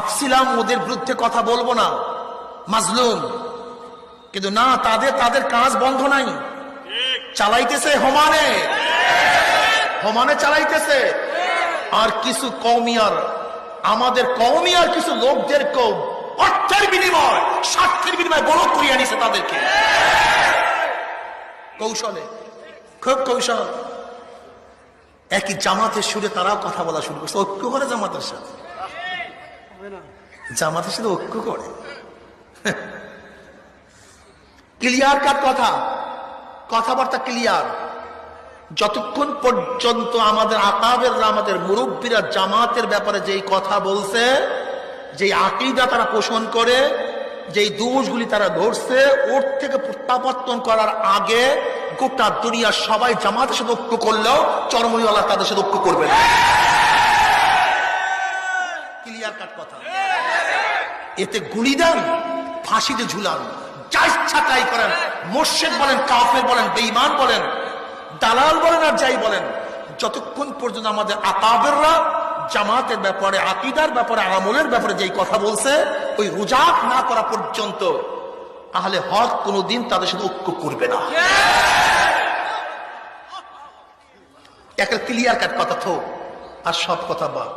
ভাবছিলাম ওদের বিরুদ্ধে কথা বলব না। মাজলুম। কিন্তু না, তাদের তাদের কাজ বন্ধ নাই। চালাইতেছে হমানে হমানে চালাইতেছে। আর কিছু কৌমিয়ার আমাদের কৌমিয়ার কিছু লোকদের কেউ অর্থের বিনিময়, স্বার্থের বিনিময় বড় করিয়া নিছে তাদেরকে। কৌশলে, খুব কৌশল। একই জামাতের সুরে তারাও কথা বলা শুরু করছে। ঐক্য করে জামাতের সাথে। জামাতের সাথে ঐক্য করে। ক্লিয়ার কাট কথা? কথাবার্তা ক্লিয়ার। যতক্ষণ পর্যন্ত আমাদের আকাবেররা আমাদের মুরব্বীরা জামাতের ব্যাপারে যেই কথা বলছে, যেই আকিদা তারা পোষণ করে, যেই দোষগুলি তারা ধরছে, ওর থেকে প্রত্যাবর্তন করার আগে গোটা দুনিয়া সবাই জামাতের সাথে ঐক্য করলেও চরমনিওয়ালা তাদের সাথে ঐক্য করবে না কাট কথা। এতে গুলি দেন ফাঁসিতে ঝুলান যা ইচ্ছা তাই করেন, মোর্শেদ বলেন, কাফের বলেন বেইমান বলেন, দালাল বলেন আর যাই বলেন, যতক্ষণ পর্যন্ত আমাদের আকাবেররা জামাতের ব্যাপারে, আকিদার ব্যাপারে, আমলের ব্যাপারে যেই কথা বলছে, ওই রোজাক না করা পর্যন্ত, তাহলে হক কোনোদিন তাদের সাথে ঐক্য করবে না। একটা ক্লিয়ার কাট কথা থো, আর সব কথা আর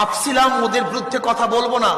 ভাবছিলাম ওদের বিরুদ্ধে কথা বলব না।